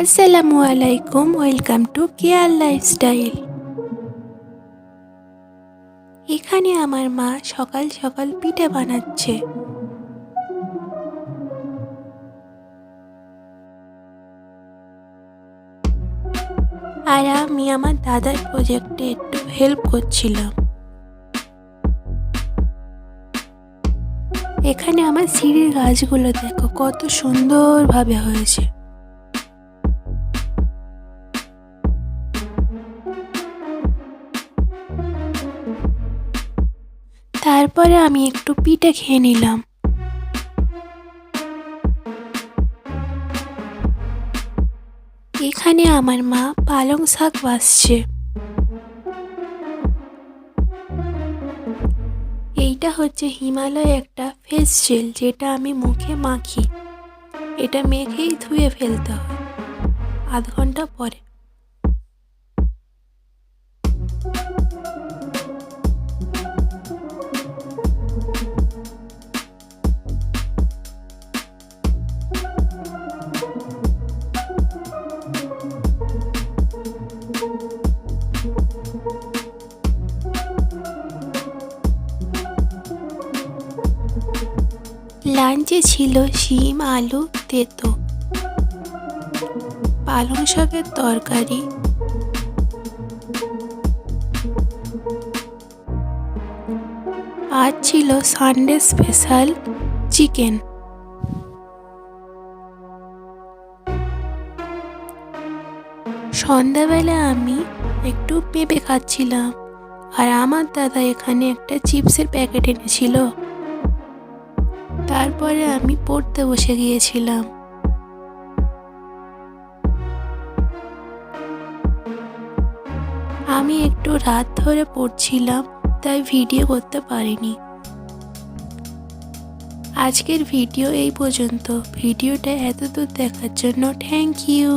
আসসালামু আলাইকুম, welcome to care lifestyle. এখানে আমার মা সকাল সকাল পিঠে বানাচ্ছে। আর আমি আমার দাদার প্রজেক্টে একটু হেল্প করছিলাম। এখানে আমার সিঁড়ির গাছগুলো দেখো, কত সুন্দরভাবে হয়েছে। তারপরে আমি একটু পিঠে খেয়ে নিলাম। এখানে আমার মা পালং শাক বাসছে। এইটা হচ্ছে হিমালয় একটা ফেস জেল যেটা আমি মুখে মাখি। এটা মেখেই ধুয়ে ফেলতে হয় আধ ঘণ্টা পরে। লাঞ্চে ছিল শিম আলু তেতো। পালং শাকের তরকারি। আর ছিল সানডে স্পেশাল চিকেন সন্ধ্যাবেলা আমি একটু পেঁপে খাচ্ছিলাম আর আমার দাদা এখানে একটা চিপসের প্যাকেট এনেছিল। তারপরে আমি পড়তে বসে গিয়েছিলাম। আমি একটু রাত ধরে পড়ছিলাম, তাই ভিডিও করতে পারিনি। আজকের ভিডিও এই পর্যন্ত। ভিডিওটা এতদূর দেখার জন্য থ্যাংক ইউ